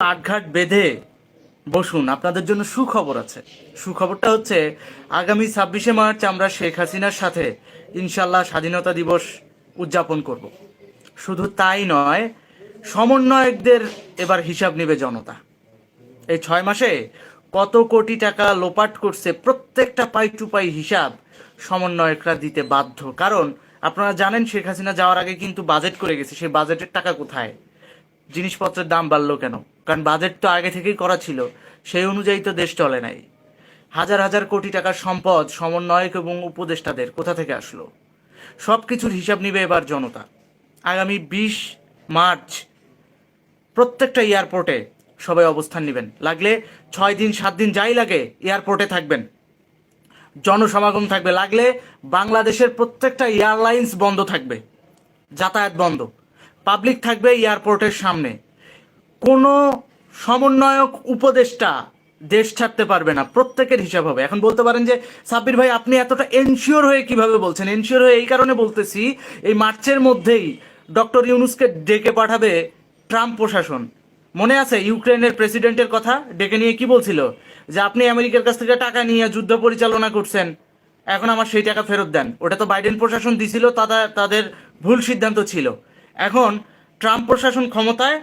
আটঘাট বেঁধে বসুন। আপনাদের জন্য সুখবর আছে। সুখবরটা হচ্ছে, আগামী ছাব্বিশে মার্চ আমরা শেখ হাসিনার সাথে ইনশাল্লাহ স্বাধীনতা দিবস উদযাপন করব। শুধু তাই নয়, সমন্বয়কদের এবার হিসাব নেবে জনতা। এই ছয় মাসে কত কোটি টাকা লোপাট করছে প্রত্যেকটা পাই টু পাই হিসাব সমন্বয়করা দিতে বাধ্য। কারণ আপনারা জানেন, শেখ হাসিনা যাওয়ার আগে কিন্তু বাজেট করে গেছে। সেই বাজেটের টাকা কোথায়? জিনিসপত্রের দাম বাড়লো কেন? কারণ বাজেট তো আগে থেকেই করা ছিল, সেই অনুযায়ী তো দেশ চলে নাই। হাজার হাজার কোটি টাকার সম্পদ সমন্বয়ক এবং উপদেষ্টাদের কোথা থেকে আসলো? সব কিছুর হিসাব নিবে এবার জনতা। আগামী বিশ মার্চ প্রত্যেকটা এয়ারপোর্টে সবাই অবস্থান নেবেন। লাগলে ছয় দিন, সাত দিন যাই লাগে, এয়ারপোর্টে থাকবেন। জনসমাগম থাকবে। লাগলে বাংলাদেশের প্রত্যেকটা এয়ারলাইন্স বন্ধ থাকবে। যাতায়াত বন্ধ। পাবলিক থাকবে এয়ারপোর্টের সামনে। কোনো সমন্বয়ক উপদেষ্টা দেশ ছাড়তে পারবে না। প্রত্যেকের হিসাব হবে। এখন বলতে পারেন যে, সাব্বির ভাই, আপনি এতটা এনশিওর হয়ে কীভাবে বলছেন? এনশিওর হয়ে এই কারণে বলতেছি, এই মার্চের মধ্যেই ডক্টর ইউনুসকে ডেকে পাঠাবে ট্রাম্প প্রশাসন। মনে আছে ইউক্রেনের প্রেসিডেন্টের কথা? ডেকে নিয়ে কি বলছিল? যে আপনি আমেরিকার কাছ থেকে টাকা নিয়ে যুদ্ধ পরিচালনা করছেন, এখন আমার সেই টাকা ফেরত দেন। ওটা তো বাইডেন প্রশাসন দিছিল তাদের তাদের ভুল সিদ্ধান্ত ছিল। এখন ট্রাম্প প্রশাসন ক্ষমতায়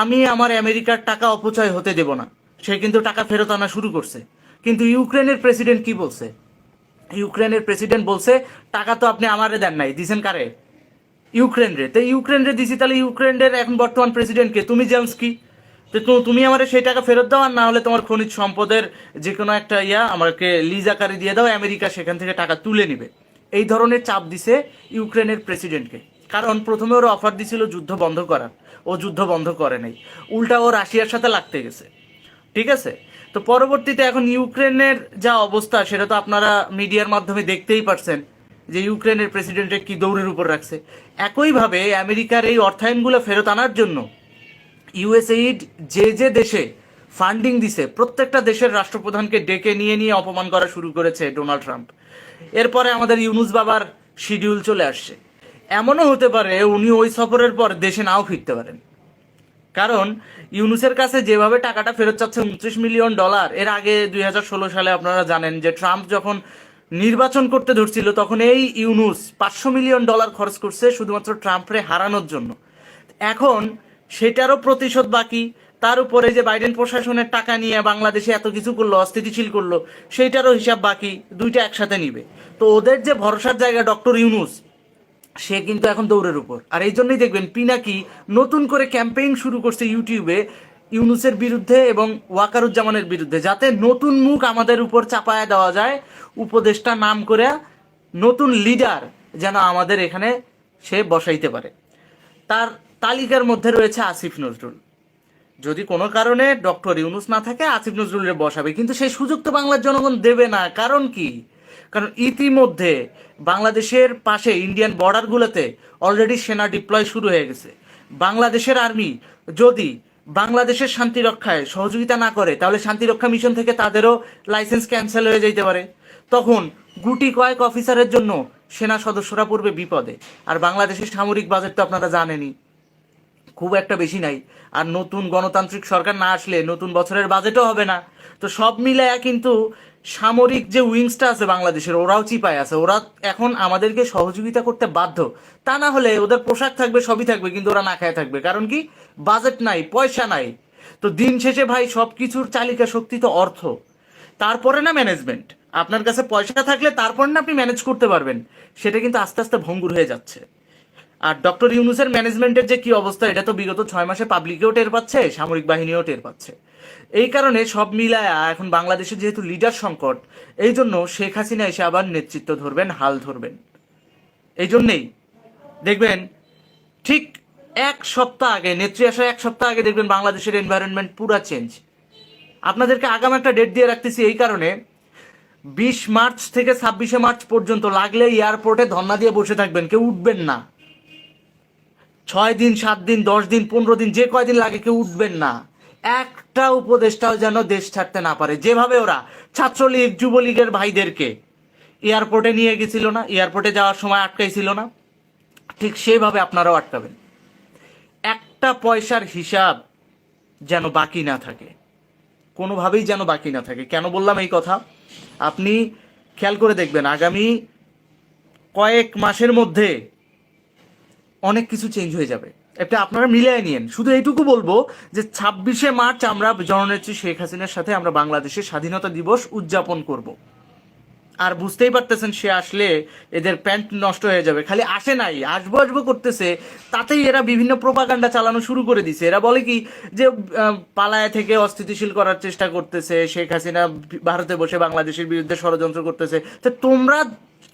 আমি আমার আমেরিকার টাকা অপচয় হতে দেব না। সে কিন্তু টাকা ফেরত আনা শুরু করছে। কিন্তু ইউক্রেনের প্রেসিডেন্ট কি বলছে? ইউক্রেনের প্রেসিডেন্ট বলছে, টাকা তো আপনি আমারে দেন নাই। দিছেন কারে? ইউক্রেন রে তো ইউক্রেন রে দিছি, তাহলে ইউক্রেনের এখন বর্তমান প্রেসিডেন্টকে তুমি জেমস কি তো তুমি আমার সেই টাকা ফেরত দাও, আর না হলে তোমার খনিজ সম্পদের যে কোনো একটা ইয়া আমাকে লিজ আকারে দিয়ে দাও, আমেরিকা সেখান থেকে টাকা তুলে নিবে। এই ধরনের চাপ দিছে ইউক্রেনের প্রেসিডেন্টকে। কারণ প্রথমে ওরা অফার দিছিল যুদ্ধ বন্ধ করার। ও যুদ্ধ বন্ধ করে নাই। উল্টা ও রাশিয়ার সাথে লাগতে গেছে। ঠিক আছে? তো পরবর্তীতে এখন ইউক্রেনের যা অবস্থা, সেটা তো আপনারা মিডিয়ার মাধ্যমে দেখতেই পারছেন যে ইউক্রেনের প্রেসিডেন্টের কি দৌড়ের উপর রাখছে। একইভাবে আমেরিকার এই অর্থায়নগুলো ফেরত আনার জন্য ইউএসএইড যে যে দেশে ফান্ডিং দিছে, প্রত্যেকটা দেশের রাষ্ট্রপ্রধানকে ডেকে নিয়ে নিয়ে অপমান করা শুরু করেছে ডোনাল্ড ট্রাম্প। এরপরে আমাদের ইউনুস বাবার শিডিউল চলে আসছে। এমনও হতে পারে উনি ওই সফরের পর দেশে নাও ফিরতে পারেন। কারণ ইউনুসের কাছে যেভাবে টাকাটা ফেরত চাচ্ছে উনত্রিশ মিলিয়ন ডলার, এর আগে দুই হাজার ষোলো সালে আপনারা জানেন যে ট্রাম্প যখন নির্বাচন করতে ধরছিল, তখন এই ইউনুস পাঁচশো মিলিয়ন ডলার খরচ করছে শুধুমাত্র ট্রাম্পরে হারানোর জন্য। এখন সেটারও প্রতিশোধ বাকি, তার উপরে যে বাইডেন প্রশাসনের টাকা নিয়ে বাংলাদেশে এত কিছু করল, অস্থিতিশীল করল, সেইটারও হিসাব বাকি, দুইটা একসাথে নিবে। তো ওদের যে ভরসার জায়গা ডক্টর ইউনুস সে কিন্তু এখন দৌড়ের উপর। আর এই জন্যই দেখবেন পিনাকি নতুন করে ক্যাম্পেইন শুরু করছে ইউটিউবে ইউনুসের বিরুদ্ধে এবং ওয়াকারুজ্জামানের বিরুদ্ধে, যাতে নতুন মুখ আমাদের উপর চাপায় দেওয়া যায়, উপদেষ্টা নাম করে নতুন লিডার যেন আমাদের এখানে সে বসাইতে পারে। তার তালিকার মধ্যে রয়েছে আসিফ নজরুল। যদি কোনো কারণে ডক্টর ইউনুস না থাকে, আসিফ নজরুলের বসাবে, কিন্তু সেই সুযোগ তো বাংলার জনগণ দেবে না। কারণ কি? কারণ ইতিমধ্যে বাংলাদেশের পাশে ইন্ডিয়ান বর্ডারগুলোতে অলরেডি সেনা ডিপ্লয় শুরু হয়ে গেছে। বাংলাদেশের আর্মি যদি বাংলাদেশের শান্তি রক্ষায় সহযোগিতা না করে, তাহলে শান্তি রক্ষা মিশন থেকে তাদেরও লাইসেন্স ক্যান্সেল হয়ে যেতে পারে। তখন গুটি কয়েক অফিসারের জন্য সেনা সদস্যরা পড়বে বিপদে। আর বাংলাদেশের সামরিক বাজেট তো আপনারা জানেনই। খুব একটা বেশি নাই। আর নতুন গণতান্ত্রিক সরকার না আসলে নতুন বছরের বাজেটও হবে না। তো সব মিলায়া কিন্তু সামরিক যে উইংসটা আছে বাংলাদেশের, ওরাও চিপায় আছে। ওরা এখন আমাদেরকে সহযোগিতা করতে বাধ্য। তা না হলে ওদের পোশাক থাকবে, সবই থাকবে, কিন্তু ওরা না খায় থাকবে। কারণ কি? বাজেট নাই, পয়সা নাই। তো দিন শেষে ভাই সব কিছুর চালিকা শক্তি তো অর্থ। তারপরে না ম্যানেজমেন্ট আপনার কাছে পয়সা থাকলে তারপর না আপনি ম্যানেজ করতে পারবেন। সেটা কিন্তু আস্তে আস্তে ভঙ্গুর হয়ে যাচ্ছে। আর ডক্টর ইউনুসের ম্যানেজমেন্টের যে কি অবস্থা, এটা তো বিগত ছয় মাসে পাবলিকেও টের পাচ্ছে, সামরিক বাহিনীও টের পাচ্ছে। এই কারণে সব মিলায়া এখন বাংলাদেশে যেহেতু লিডার সংকট, এই জন্য শেখ হাসিনা এসে আবার নেতৃত্ব ধরবেন, হাল ধরবেন। এই জন্যেই দেখবেন, ঠিক এক সপ্তাহ আগে, নেত্রী আসার এক সপ্তাহ আগে দেখবেন বাংলাদেশের এনভায়রনমেন্ট পুরা চেঞ্জ আপনাদেরকে আগাম একটা ডেট দিয়ে রাখতেছি এই কারণে, বিশ মার্চ থেকে ছাব্বিশে মার্চ পর্যন্ত লাগলে এয়ারপোর্টে ধর্না দিয়ে বসে থাকবেন, কেউ উঠবেন না। ছয় দিন, সাত দিন, দশ দিন, পনেরো দিন, যে কয়দিন লাগে কেউ উঠবেন না। একটা উপদেষ্টাও যেন দেশ ছাড়তে না পারে। যেভাবে ওরা, ছাত্রলীগ, যুবলীগের ভাইদেরকে, এয়ারপোর্টে নিয়ে গেছিল না, এয়ারপোর্টে যাওয়ার সময় আটকাইছিল না। ঠিক সেভাবে আপনারাও আটকাবেন। একটা পয়সার হিসাব যেন বাকি না থাকে। কোনোভাবেই যেন বাকি না থাকে। কেন বললাম এই কথা? আপনি খেয়াল করে দেখবেন, আগামী কয়েক মাসের মধ্যে অনেক কিছু চেঞ্জ হয়ে যাবে। এটা আপনারা মিলিয়ে নিন শুধু এইটুকু বলব যে ছাব্বিশে মার্চ আমরা জননেত্রী শেখ হাসিনার সাথে আমরা বাংলাদেশের স্বাধীনতা দিবস উদযাপন করব। আর বুঝতেই পারতেছেন সে আসলে এদের প্যান্ট নষ্ট হয়ে যাবে। খালি আসে নাই, আসব আসব করতেছে। তাতেই এরা বিভিন্ন প্রোপাগান্ডা চালানো শুরু করে দিছে। এরা বলে কি যে পালায় থেকে অস্থিতিশীল করার চেষ্টা করতেছে। শেখ হাসিনা ভারতে বসে বাংলাদেশের বিরুদ্ধে ষড়যন্ত্র করতেছে। তো তোমরা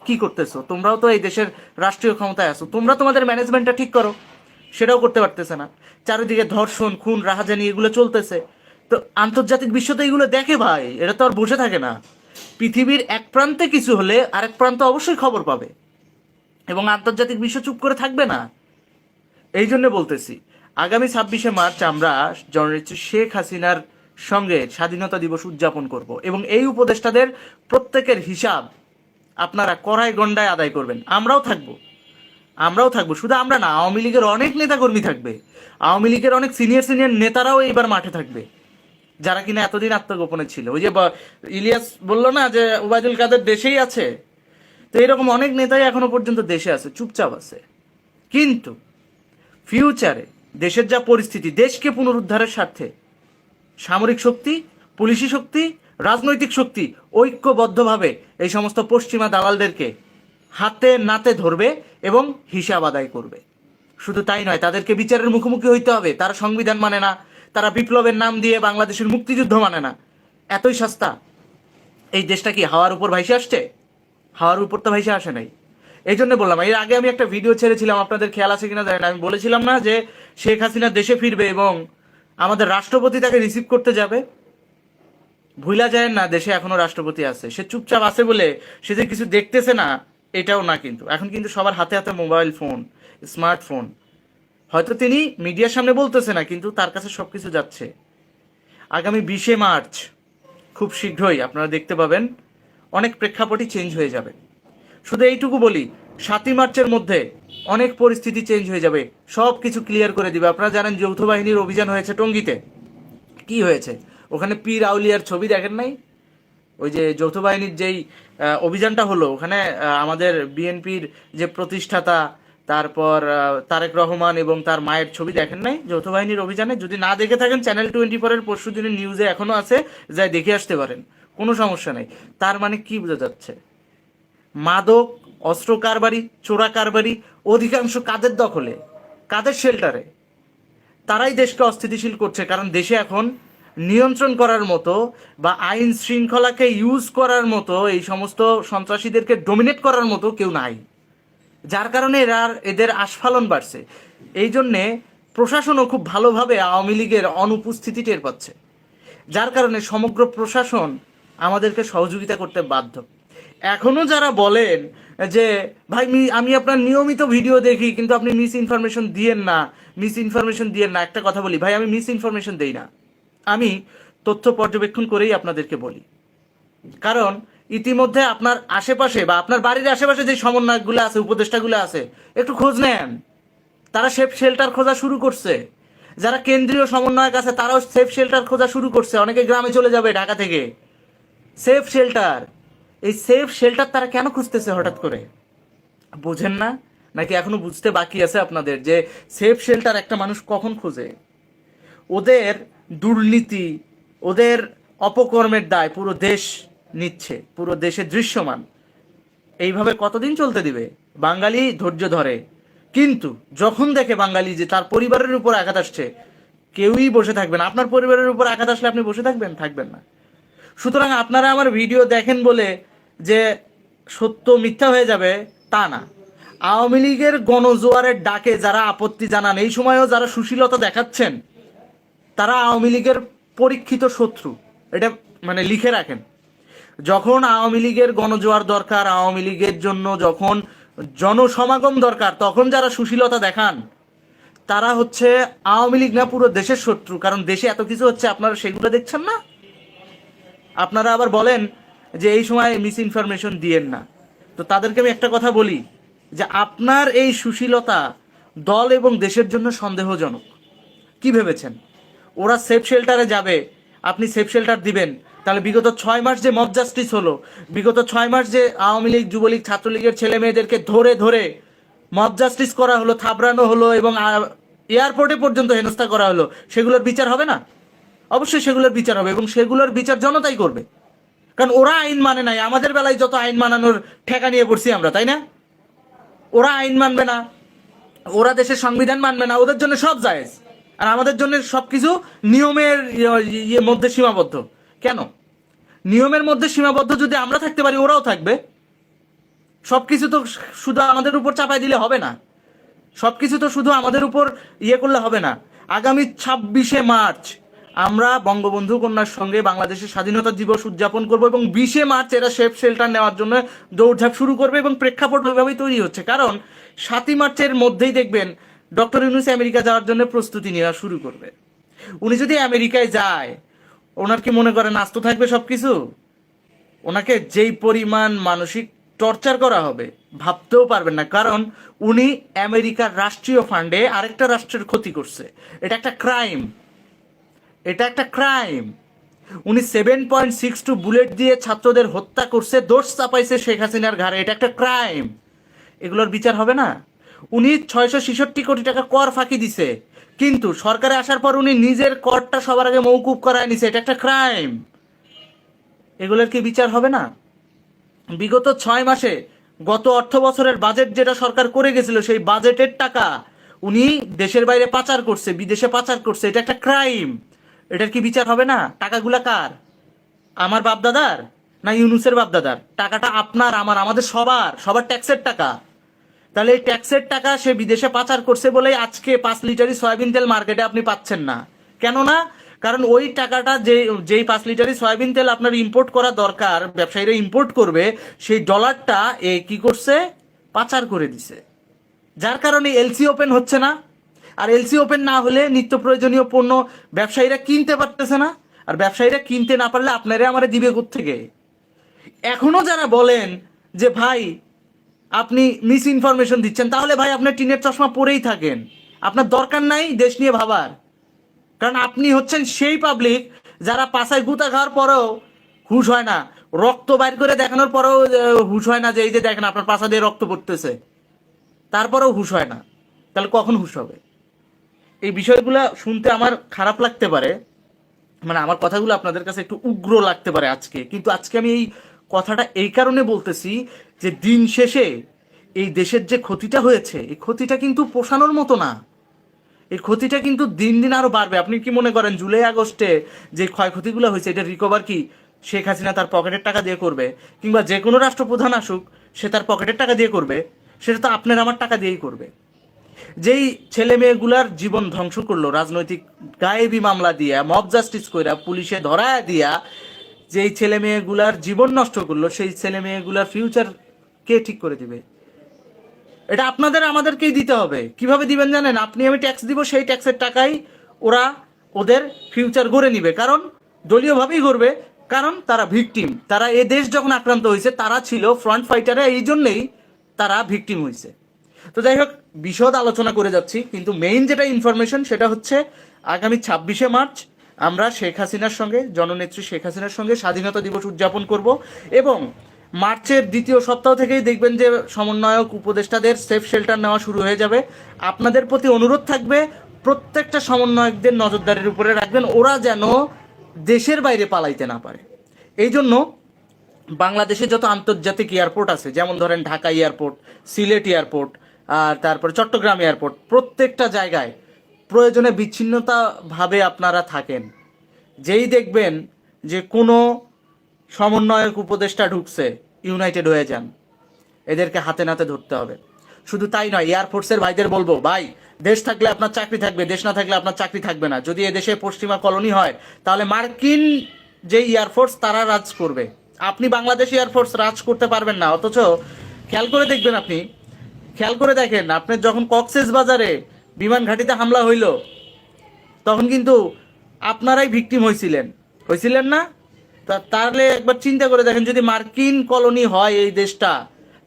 কি করতেছো? তোমরাও তো এই দেশের রাষ্ট্রীয় ক্ষমতায় আছো। তোমরা তোমাদের ম্যানেজমেন্টটা ঠিক করো। সেটাও করতে পারতেছে না। চারিদিকে ধর্ষণ, খুন, রাহাজানি, এগুলো চলতেছে। তো আন্তর্জাতিক বিশ্ব তো এগুলো দেখে ভাই। এটা তো আর বসে থাকে না। পৃথিবীর এক প্রান্তে কিছু হলে আরেক প্রান্ত অবশ্যই খবর পাবে। এবং আন্তর্জাতিক বিশ্ব চুপ করে থাকবে না। এই জন্য বলতেছি, আগামী ছাব্বিশে মার্চ আমরা জননেত্রী শেখ হাসিনার সঙ্গে স্বাধীনতা দিবস উদযাপন করব এবং এই উপদেষ্টাদের প্রত্যেকের হিসাব আপনারা কড়াই গন্ডায় আদায় করবেন। আমরাও থাকব। আমরাও থাকব। শুধু আমরা না, আওয়ামী লীগের অনেক নেতাকর্মী থাকবে। আওয়ামী লীগের অনেক সিনিয়র সিনিয়র নেতারাও এইবার মাঠে থাকবে। যারা কিনা এতদিন আত্মগোপনে ছিল। ওই যে ইলিয়াস বলল না যে, ওবায়দুল কাদের দেশেই আছে? তো এরকম অনেক নেতাই এখনও পর্যন্ত দেশে আছে, চুপচাপ আছে। কিন্তু ফিউচারে দেশের যা পরিস্থিতি, দেশকে পুনরুদ্ধারের স্বার্থে সামরিক শক্তি, পুলিশি শক্তি রাজনৈতিক শক্তি ঐক্যবদ্ধভাবে এই সমস্ত পশ্চিমা দালালদেরকে হাতে নাতে ধরবে এবং হিসাব আদায় করবে। শুধু তাই নয়, তাদেরকে বিচারের মুখোমুখি হইতে হবে। তারা সংবিধান মানে না, তারা বিপ্লবের নাম দিয়ে বাংলাদেশের মুক্তিযুদ্ধ মানে না। এতই সস্তা। এই দেশটা কি হাওয়ার উপর ভাইসে আসছে? হাওয়ার উপর তো ভাইসে আসে নাই। এই জন্য বললাম, এর আগে আমি একটা ভিডিও ছেড়েছিলাম, আপনাদের খেয়াল আছে কিনা জানি না। আমি বলেছিলাম না যে শেখ হাসিনা দেশে ফিরবে এবং আমাদের রাষ্ট্রপতি তাকে রিসিভ করতে যাবে। ভুলা যায় না দেশে এখনও রাষ্ট্রপতি আছে। সে চুপচাপ আছে বলে সে যে কিছু দেখতেছে না, এটাও না কিন্তু। এখন কিন্তু সবার হাতে হাতে মোবাইল ফোন, স্মার্টফোন। হয়তো তিনি মিডিয়ার সামনে বলতেছে না, কিন্তু তার কাছে সবকিছু যাচ্ছে। আগামী বিশে মার্চ, খুব শীঘ্রই আপনারা দেখতে পাবেন, অনেক প্রেক্ষাপটই চেঞ্জ হয়ে যাবে। শুধু এইটুকু বলি, সাতই মার্চের মধ্যে অনেক পরিস্থিতি চেঞ্জ হয়ে যাবে। সব কিছু ক্লিয়ার করে দিবে। আপনারা জানেন যৌথ বাহিনীর অভিযান হয়েছে টঙ্গিতে। কি হয়েছে? ওখানে পীর আউলিয়ার ছবি দেখেন নাই? ওই যে যৌথ বাহিনীর যেই অভিযানটা হলো, ওখানে আমাদের বিএনপির যে প্রতিষ্ঠাতা, তারপর তারেক রহমান এবং তার মায়ের ছবি দেখেন নাই? যৌথ বাহিনীর অভিযানে যদি না দেখে থাকেন চ্যানেল টোয়েন্টি ফোরের পরশু দিনের নিউজে এখনও আছে, যাই দেখে আসতে পারেন। কোনো সমস্যা নেই। তার মানে কি বোঝা যাচ্ছে? মাদক, অস্ত্র কারবারি, চোরা কারবারি, অধিকাংশ কাদের দখলে? কাদের শেল্টারে তারাই দেশকে অস্থিতিশীল করছে, কারণ দেশে এখন নিয়ন্ত্রণ করার মতো বা আইন শৃঙ্খলাকে ইউজ করার মতো এই সমস্ত সন্ত্রাসীদেরকে ডোমিনেট করার মতো কেউ নাই। যার কারণে এরা এদের আস্ফালন বাড়ছে। এই জন্যে প্রশাসনও খুব ভালোভাবে আওয়ামী লীগের অনুপস্থিতি টের পাচ্ছে। যার কারণে সমগ্র প্রশাসন আমাদেরকে সহযোগিতা করতে বাধ্য। এখনও যারা বলেন যে, ভাই আমি আপনার নিয়মিত ভিডিও দেখি, কিন্তু আপনি মিস ইনফরমেশন দিয়েন না মিস ইনফরমেশন দিয়েন না। একটা কথা বলি, ভাই, আমি মিস ইনফরমেশন দেই না। আমি তথ্য পর্যবেক্ষণ করেই আপনাদেরকে বলি। কারণ ইতিমধ্যে আপনার আশেপাশে বা আপনার বাড়ির আশেপাশে যে সমন্বয়কগুলো আছে, উপদেষ্টাগুলো আছে, একটু খোঁজ নেন। তারা সেফ শেল্টার খোঁজা শুরু করছে। যারা কেন্দ্রীয় সমন্বয়ক আছে, তারাও সেফ শেল্টার খোঁজা শুরু করছে। অনেকে গ্রামে চলে যাবে ঢাকা থেকে। সেফ শেল্টার, এই সেফ শেল্টার তারা কেন খুঁজতেছে হঠাৎ করে? বোঝেন না? নাকি এখনও বুঝতে বাকি আছে আপনাদের যে সেফ শেল্টার একটা মানুষ কখন খোঁজে? ওদের দুর্নীতি ওদের অপকর্মের দায় পুরো দেশ নিচ্ছে, পুরো দেশে দৃশ্যমান। এইভাবে কতদিন চলতে দিবে? বাঙালি ধৈর্য ধরে। কিন্তু যখন দেখে বাঙালি যে তার পরিবারের উপর আঘাত আসছে, কেউই বসে থাকবেন আপনার পরিবারের উপর আঘাত আসলে আপনি বসে থাকবেন? থাকবেন না। সুতরাং আপনারা আমার ভিডিও দেখেন বলে যে সত্য মিথ্যা হয়ে যাবে, তা না। আওয়ামী লীগের গণজোয়ারের ডাকে যারা আপত্তি জানান, এই সময়ও যারা সুশীলতা দেখাচ্ছেন তারা আওয়ামী লীগের পরীক্ষিত শত্রু। এটা মানে লিখে রাখেন। যখন আওয়ামী লীগের গণজোয়ার দরকার, আওয়ামী লীগের জন্য যখন জনসমাগম দরকার, তখন যারা সুশীলতা দেখান, তারা হচ্ছে আওয়ামী লীগ না পুরো দেশের শত্রু। কারণ দেশে এত কিছু হচ্ছে, আপনারা সেগুলো দেখছেন না? আপনারা আবার বলেন যে এই সময় মিস ইনফরমেশন দিয়েন না। তো তাদেরকে আমি একটা কথা বলি, যে আপনার এই সুশীলতা দল এবং দেশের জন্য সন্দেহজনক। কি ভেবেছেন? ওরা সেফ শেল্টারে যাবে। আপনি সেফ শেল্টার দিবেন। তাহলে বিগত ছয় মাস যে মব জাস্টিস হলো, বিগত ছয় মাস যে আওয়ামী লীগ, যুবলীগ, ছাত্রলীগের ছেলে মেয়েদেরকে ধরে ধরে মব জাস্টিস করা হলো, থাবড়ানো হলো এবং এয়ারপোর্টে পর্যন্ত হেনস্থা করা হলো, সেগুলোর বিচার হবে না? অবশ্যই সেগুলোর বিচার হবে এবং সেগুলোর বিচার জনতাই করবে। কারণ ওরা আইন মানে নাই, আমাদের বেলায় যত আইন মানানোর ঠেকা নিয়ে পড়ছি আমরা, তাই না? ওরা আইন মানবে না, ওরা দেশের সংবিধান মানবে না, ওদের জন্য সব জায়েজ। আর আমাদের জন্য সবকিছু নিয়মের ইয়ে- ইয়ে মধ্যে সীমাবদ্ধ। কেন? নিয়মের মধ্যে সীমাবদ্ধ যদি আমরা থাকতে পারি, ওরাও থাকবে। সবকিছু তো শুধু আমাদের উপর চাপাই দিলে হবে না। সবকিছু তো শুধু আমাদের উপর ইয়ে করলে হবে না। আগামী ছাব্বিশে মার্চ আমরা বঙ্গবন্ধু কন্যার সঙ্গে বাংলাদেশের স্বাধীনতা দিবস উদযাপন করব এবং বিশে মার্চ এরা সেফ শেল্টার নেওয়ার জন্য দৌড়ঝাঁপ শুরু করবে এবং প্রেক্ষাপট ওইভাবেই তৈরি হচ্ছে। কারণ সাতই মার্চের মধ্যেই দেখবেন ডক্টর ইউনুস আমেরিকা যাওয়ার জন্য প্রস্তুতি নেওয়া শুরু করবে। উনি যদি আমেরিকায় যায়, ওনার কি মনে করেন আস্ত থাকবে সব কিছু ওনাকে যেই পরিমাণ মানসিক টর্চার করা হবে, ভাবতেও পারবেন না। কারণ উনি আমেরিকার রাষ্ট্রীয় ফান্ডে আরেকটা রাষ্ট্রের ক্ষতি করছে। এটা একটা ক্রাইম। এটা একটা ক্রাইম। উনি seven point six two bullet দিয়ে ছাত্রদের হত্যা করছে, দোষ চাপাইছে শেখ হাসিনার ঘাড়ে। এটা একটা ক্রাইম। এগুলোর বিচার হবে না? উনি ছয়শো ছেষট্টি কোটি টাকা কর ফাঁকি দিছে। কিন্তু সরকারে আসার পর উনি নিজের করটা সবার আগে মৌকুব করায় নিছে। এটা একটা ক্রাইম এগুলোর কি বিচার হবে না? বিগত ছয় মাসে গত অর্থ বছরের বাজেট যেটা সরকার করে গেছিল, সেই বাজেটের টাকা উনি দেশের বাইরে পাচার করছে, বিদেশে পাচার করছে। এটা একটা ক্রাইম এটার কি বিচার হবে না? টাকাগুলা কার? আমার বাপদাদার না ইউনুসের বাপদাদার? টাকাটা আপনার, আমার, আমাদের সবার সবার ট্যাক্সের টাকা। তাহলে এই ট্যাক্সের টাকা সে বিদেশে পাচার করছে বলেই আজকে পাঁচ লিটারই সয়াবিন তেল মার্কেটে আপনি পাচ্ছেন না। কেন না? কারণ ওই টাকাটা যে, যেই পাঁচ লিটারই সয়াবিন তেল আপনার ইম্পোর্ট করা দরকার, ব্যবসায়ীরা ইম্পোর্ট করবে, সেই ডলারটা এ কি করছে? পাচার করে দিছে। যার কারণে এলসি ওপেন হচ্ছে না। আর এলসি ওপেন না হলে নিত্য প্রয়োজনীয় পণ্য ব্যবসায়ীরা কিনতে পারতেছে না। আর ব্যবসায়ীরা কিনতে না পারলে আপনারা আমার দিবে থেকে এখনও যারা বলেন যে, ভাই আপনি মিস ইনফরমেশন দিচ্ছেন, তাহলে ভাই আপনার টিনের চশমা পরেই থাকেন। আপনার দরকার নাই দেশ নিয়ে ভাবার। কারণ আপনি হচ্ছেন সেই পাবলিক যারা পাশায় গুতা খাওয়ার পরেও হুশ হয় না। রক্ত বাইর করে দেখানোর পরেও হুশ হয় না যে এই যে দেখেন আপনার পাশা দিয়ে রক্ত পড়তেছে। তারপরেও হুশ হয় না। তাহলে কখন হুশ হবে? এই বিষয়গুলো শুনতে আমার খারাপ লাগতে পারে। মানে আমার কথাগুলো আপনাদের কাছে একটু উগ্র লাগতে পারে আজকে। কিন্তু আজকে আমি এই কথাটা এই কারণে বলতেছি যে দিন শেষে এই দেশের যে ক্ষতিটা হয়েছে, এই ক্ষতিটা কিন্তু পোষানোর মতো না। এই ক্ষতিটা কিন্তু দিন দিন আরও বাড়বে। আপনি কি মনে করেন, জুলাই আগস্টে যে ক্ষয়ক্ষতিগুলো হয়েছে, এটা রিকভার কি শেখ হাসিনা তার পকেটের টাকা দিয়ে করবে? কিংবা যে কোনো রাষ্ট্রপ্রধান আসুক, সে তার পকেটের টাকা দিয়ে করবে? সেটা তো আপনার আমার টাকা দিয়েই করবে। যেই ছেলে মেয়েগুলার জীবন ধ্বংস করল, রাজনৈতিক গায়েবী মামলা দিয়া মব জাস্টিস কইরা, পুলিশে ধরায় দিয়া যেই ছেলে মেয়েগুলার জীবন নষ্ট করল, সেই ছেলে মেয়েগুলার ফিউচার কে ঠিক করে দিবে? এটা আপনাদের, আমাদেরকেই দিতে হবে। কীভাবে দিবেন জানেন? আপনি আমি ট্যাক্স দিব, সেই ট্যাক্সের টাকাই ওরা ওদের ফিউচার গড়ে নিবে। কারণ দলীয়ভাবেই করবে কারণ তারা ভিকটিম তারা এ দেশ যখন আক্রান্ত হয়েছে, তারা ছিল ফ্রন্ট ফাইটারে এই জন্যেই তারা ভিকটিম হয়েছে। তো যাই হোক, বিশদ আলোচনা করে যাচ্ছি, কিন্তু মেইন যেটা ইনফরমেশন সেটা হচ্ছে আগামী ছাব্বিশে মার্চ আমরা শেখ হাসিনার সঙ্গে, জননেত্রী শেখ হাসিনার সঙ্গে স্বাধীনতা দিবস উদযাপন করব এবং মার্চের দ্বিতীয় সপ্তাহ থেকেই দেখবেন যে সমন্বয়ক উপদেষ্টাদের সেফ শেল্টার নেওয়া শুরু হয়ে যাবে। আপনাদের প্রতি অনুরোধ থাকবে, প্রত্যেকটা সমন্বয়কদের নজরদারির উপরে রাখবেন, ওরা যেন দেশের বাইরে পালাইতে না পারে। এই জন্য বাংলাদেশে যত আন্তর্জাতিক এয়ারপোর্ট আছে, যেমন ধরেন ঢাকা এয়ারপোর্ট, সিলেট এয়ারপোর্ট, আর তারপরে চট্টগ্রাম এয়ারপোর্ট, প্রত্যেকটা জায়গায় প্রয়োজনে বিচ্ছিন্নতা ভাবে আপনারা থাকেন। যেই দেখবেন যে কোনো সমন্বয়ক উপদেষ্টা ঢুকছে, ইউনাইটেড হয়ে যান। এদেরকে হাতে নাতে ধরতে হবে। শুধু তাই নয় এয়ারফোর্সের ভাইদের বলব, ভাই, দেশ থাকলে আপনার চাকরি থাকবে, দেশ না থাকলে আপনার চাকরি থাকবে না। যদি এদেশে পশ্চিমা কলোনি হয়, তাহলে মার্কিন যে এয়ারফোর্স তারা রাজ করবে। আপনি বাংলাদেশ এয়ারফোর্স রাজ করতে পারবেন না, অথচ খেয়াল করে দেখবেন আপনি, খেয়াল করে দেখেন আপনি যখন কক্সেস বাজারে বিমান ঘাঁটিতে হামলা হইল। তখন কিন্তু আপনারাই ভিকটিম হয়েছিলেন হয়েছিলেন না? তা তাহলে একবার চিন্তা করে দেখেন, যদি মার্কিন কলোনি হয় এই দেশটা,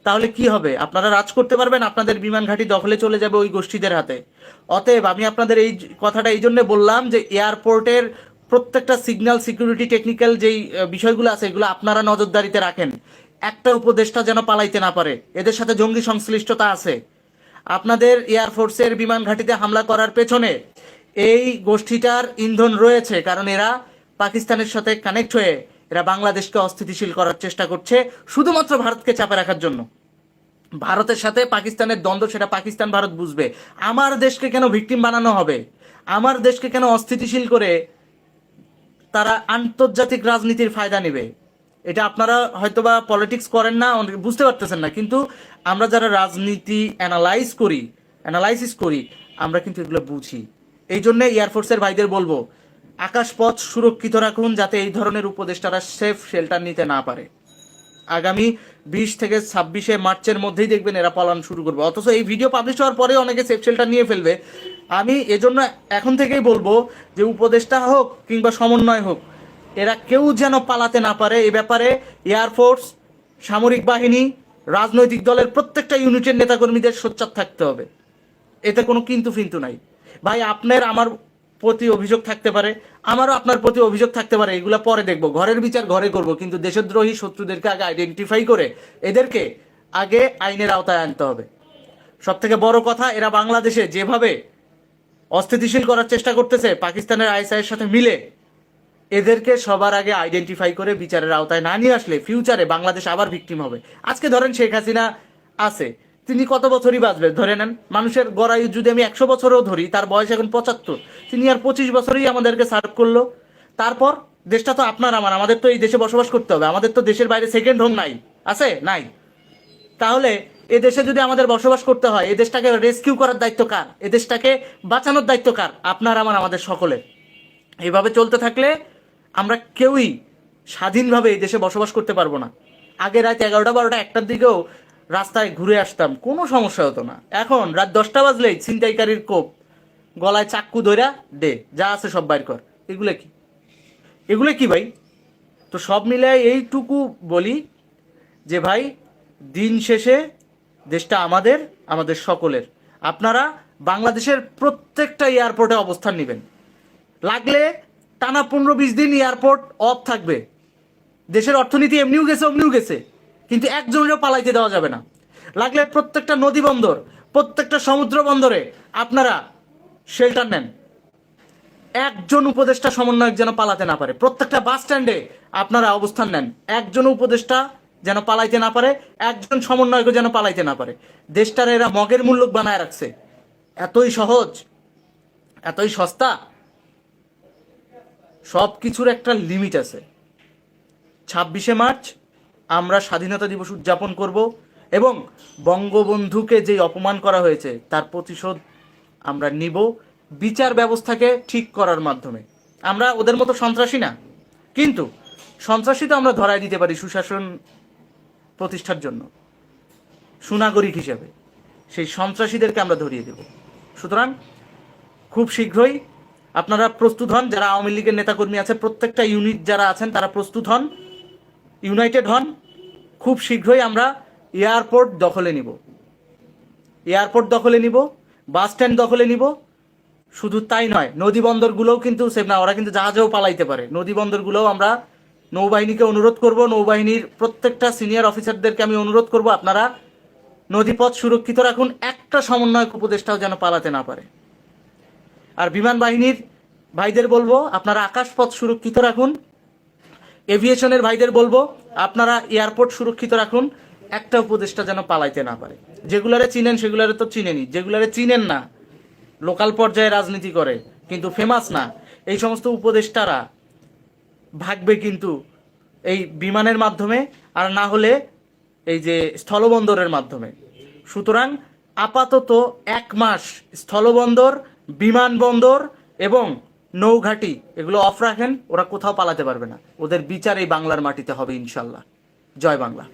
তাহলে কি হবে? আপনারা রাজ করতে পারবেন, আপনাদের বিমান ঘাঁটি দখলে চলে যাবে ওই গোষ্ঠীদের হাতে। অতএব আমি আপনাদের এই কথাটা এই জন্য বললাম যে, এয়ারপোর্টের প্রত্যেকটা সিগন্যাল সিকিউরিটি টেকনিক্যাল যেই বিষয়গুলো আছে, এগুলো আপনারা নজরদারিতে রাখেন। একটা উপদেষ্টা যেন পালাইতে না পারে। এদের সাথে জঙ্গি সংশ্লিষ্টতা আছে। আপনাদের এয়ারফোর্সের বিমান ঘাঁটিতে হামলা করার পেছনে এই গোষ্ঠীটার ইন্ধন রয়েছে, কারণ এরা পাকিস্তানের সাথে কানেক্ট হয়ে এরা বাংলাদেশকে অস্থিতিশীল করার চেষ্টা করছে, শুধুমাত্র ভারতকে চাপে রাখার জন্য। ভারতের সাথে পাকিস্তানের দ্বন্দ্ব, সেটা পাকিস্তান ভারত বুঝবে। আমার দেশকে কেন ভিকটিম বানানো হবে? আমার দেশকে কেন অস্থিতিশীল করে তারা আন্তর্জাতিক রাজনীতির ফায়দা নেবে? এটা আপনারা হয়তোবা পলিটিক্স করেন না, অনেকে বুঝতে পারতেছেন না, কিন্তু আমরা যারা রাজনীতি অ্যানালাইজ করি অ্যানালাইসিস করি, আমরা কিন্তু এগুলো বুঝি। এই জন্য এয়ারফোর্সের ভাইদের বলব, আকাশপথ সুরক্ষিত রাখুন যাতে এই ধরনের উপদেষ্টারা সেফ শেল্টার নিতে না পারে। আগামী বিশ থেকে ছাব্বিশে মার্চের মধ্যেই দেখবেন এরা পালন শুরু করবে। অথচ এই ভিডিও পাবলিশ হওয়ার পরে অনেকে সেফ শেল্টার নিয়ে ফেলবে। আমি এজন্য এখন থেকেই বলব যে উপদেষ্টা হোক কিংবা সমন্বয় হোক এরা কেউ যেন পালাতে না পারে। এ ব্যাপারে এয়ারফোর্স সামরিক বাহিনী, রাজনৈতিক দলের প্রত্যেকটা ইউনিটের নেতাকর্মীদের সোচ্চার থাকতে হবে। এতে কোনো কিন্তু ফিন্তু নাই। ভাই, আপনার আমার প্রতি অভিযোগ থাকতে পারে, আমারও আপনার প্রতি অভিযোগ থাকতে পারে, এগুলো পরে দেখব। ঘরের বিচার ঘরে করব, কিন্তু দেশদ্রোহী শত্রুদেরকে আগে আইডেন্টিফাই করে, এদেরকে আগে আইনের আওতায় আনতে হবে। সব থেকে বড় কথা, এরা বাংলাদেশে যেভাবে অস্থিতিশীল করার চেষ্টা করতেছে, পাকিস্তানের আইএসআইয়ের সাথে মিলে এদেরকে সবার আগে আইডেন্টিফাই করে বিচারের আওতায় না নিয়ে আসলে ফিউচারে বাংলাদেশ আবার ভিকটিম হবে। আজকে ধরেন শেখ হাসিনা আছে, তিনি কত বছরই বাঁচবে? ধরে নেন, মানুষের গড়ায়ু যদি আমি একশো বছরও ধরি, তার বয়স এখন পঁচাত্তর। তিনি আর পঁচিশ বছরই আমাদেরকে সার্ভ করল। তারপর দেশটা তো আপনার আমার, আমাদের তো এই দেশে বসবাস করতে হবে। আমাদের তো দেশের বাইরে সেকেন্ড হোম নাই। আছে? নাই। তাহলে এ দেশে যদি আমাদের বসবাস করতে হয়, এ দেশটাকে রেস্কিউ করার দায়িত্ব কার? এ দেশটাকে বাঁচানোর দায়িত্ব কার? আপনার আমার, আমাদের সকলের। এইভাবে চলতে থাকলে আমরা কেউই স্বাধীনভাবে এই দেশে বসবাস করতে পারব না। আগে রাত এগারোটা বারোটা একটার দিকেও রাস্তায় ঘুরে আসতাম, কোনো সমস্যা হতো না। এখন রাত দশটা বাজলেই ছিনতাইকারীর কোপ, গলায় চাক্কু ধরা দে, যা আছে সব বাইর কর। এগুলো কি? এগুলো কি ভাই? তো সব মিলে এইটুকু বলি যে ভাই, দিন শেষে দেশটা আমাদের আমাদের সকলের। আপনারা বাংলাদেশের প্রত্যেকটা এয়ারপোর্টে অবস্থান নেবেন। লাগলে টানা পনেরো বিশ দিন এয়ারপোর্ট অফ থাকবে। দেশের অর্থনীতি এমনিও গেছে, অমনিও গেছে। কিন্তু একজনেরও পালাইতে দেওয়া যাবে না। লাগলে প্রত্যেকটা নদী বন্দর, প্রত্যেকটা সমুদ্র বন্দরে আপনারা শেল্টার নেন। একজন উপদেষ্টা সমন্বয়ক যেন পালাতে না পারে। প্রত্যেকটা বাস স্ট্যান্ডে আপনারা অবস্থান নেন। একজন উপদেষ্টা যেন পালাইতে না পারে, একজন সমন্বয়কও যেন পালাইতে না পারে। দেশটার এরা মগের মূল্য বানায় রাখছে। এতই সহজ, এতই সস্তা সব কিছুর একটা লিমিট আছে। ছাব্বিশে মার্চ, আমরা স্বাধীনতা দিবস উদযাপন করব এবং বঙ্গবন্ধুকে যে অপমান করা হয়েছে, তার প্রতিশোধ আমরা নিব বিচার ব্যবস্থাকে ঠিক করার মাধ্যমে। আমরা ওদের মতো সন্ত্রাসী না। কিন্তু সন্ত্রাসী তো আমরা ধরায় দিতে পারি সুশাসন প্রতিষ্ঠার জন্য, সুনাগরিক হিসেবে। সেই সন্ত্রাসীদেরকে আমরা ধরিয়ে দেব। সুতরাং খুব শীঘ্রই আপনারা প্রস্তুত হন, যারা আওয়ামী লীগের নেতাকর্মী আছে, প্রত্যেকটা ইউনিট যারা আছেন, তারা প্রস্তুত হন। ইউনাইটেড হন। খুব শীঘ্রই আমরা এয়ারপোর্ট দখলে নিব। এয়ারপোর্ট দখলে নিব বাস স্ট্যান্ড দখলে নিব। শুধু তাই নয়, নদী বন্দরগুলোও কিন্তু সেফ না, ওরা কিন্তু জাহাজেও পালাইতে পারে। নদী বন্দরগুলোও আমরা নৌবাহিনীকে অনুরোধ করব, নৌবাহিনীর প্রত্যেকটা সিনিয়র অফিসারদেরকে আমি অনুরোধ করব, আপনারা নদীপথ সুরক্ষিত রাখুন। একটা সমন্বয়ক উপদেষ্টাও যেন পালাতে না পারে। আর বিমান বাহিনীর ভাইদের বলব, আপনারা আকাশপথ সুরক্ষিত রাখুন। এভিয়েশনের ভাইদের বলব, আপনারা এয়ারপোর্ট সুরক্ষিত রাখুন। একটা উপদেষ্টা যেন পালাইতে না পারে। যেগুলারে চিনেন, সেগুলারে তো চিনেনি। যেগুলারে চিনেন না, লোকাল পর্যায়ে রাজনীতি করে, কিন্তু ফেমাস না। এই সমস্ত উপদেষ্টারা ভাগবে কিন্তু এই বিমানের মাধ্যমে, আর না হলে এই যে স্থলবন্দরের মাধ্যমে। সুতরাং আপাতত এক মাস স্থলবন্দর বিমানবন্দর এবং নৌঘাটি, এগুলো অফ রাখেন, ওরা কোথাও পালাতে পারবে না। ওদের বিচার এই বাংলার মাটিতে হবে ইনশাল্লাহ। জয় বাংলা।